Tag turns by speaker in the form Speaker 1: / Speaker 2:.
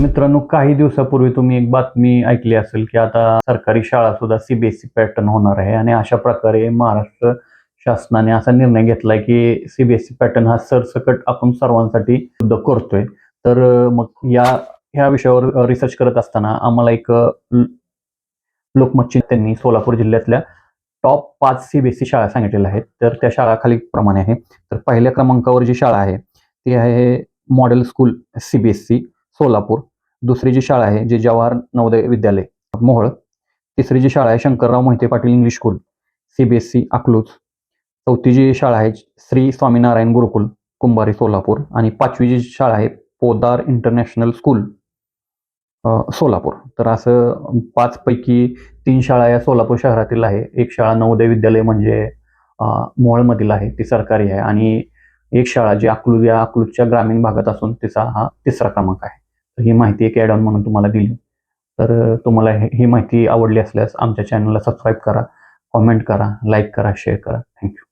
Speaker 1: मित्रांनो काही दिवसापूर्वी तुम्ही एक बातमी ऐकली असेल की आता सरकारी शाळा सुद्धा सीबीएसई पॅटर्न होणार आहे आणि अशा प्रकारे महाराष्ट्र शासनाने असा निर्णय घेतलाय की सीबीएसई पॅटर्न हा सरसकट आपण सर्वांसाठी शुद्ध करतोय. तर मग या ह्या विषयावर रिसर्च करत असताना आम्हाला एक लोकमतची त्यांनी सोलापूर जिल्ह्यातल्या टॉप पाच सीबीएसई शाळा सांगितलेल्या आहेत. तर त्या शाळा खाली प्रमाणे आहे. तर पहिल्या क्रमांकावर जी शाळा आहे ती आहे मॉडेल स्कूल सीबीएसई सोलापूर. दुसरी जी शाळा आहे जी जवाहर नवोदय विद्यालय मोहोळ तिसरी जी शाळा आहे Shankarrao Mohite Patil English school CBSE Akluj. चौथी जी शाळा आहे श्री स्वामीनारायण गुरुकुल कुंभारी सोलापूर. आणि पाचवी जी शाळा आहे पोदार इंटरनॅशनल स्कूल सोलापूर. तर असं पाच पैकी तीन शाळा या सोलापूर शहरातील आहे. एक शाळा नवोदय विद्यालय म्हणजे मोहळमधील आहे ती सरकारी आहे. आणि एक शाळा जी अकलूज या अकलूजच्या ग्रामीण भागात असून तिचा हा तिसरा क्रमांक आहे. तर ही माहिती एक ॲड ऑन म्हणून तुम्हाला दिली. तर तुम्हाला हे- ही माहिती आवडली असल्यास आमच्या चॅनलला सबस्क्राईब करा कॉमेंट करा लाईक करा शेअर करा. थँक्यू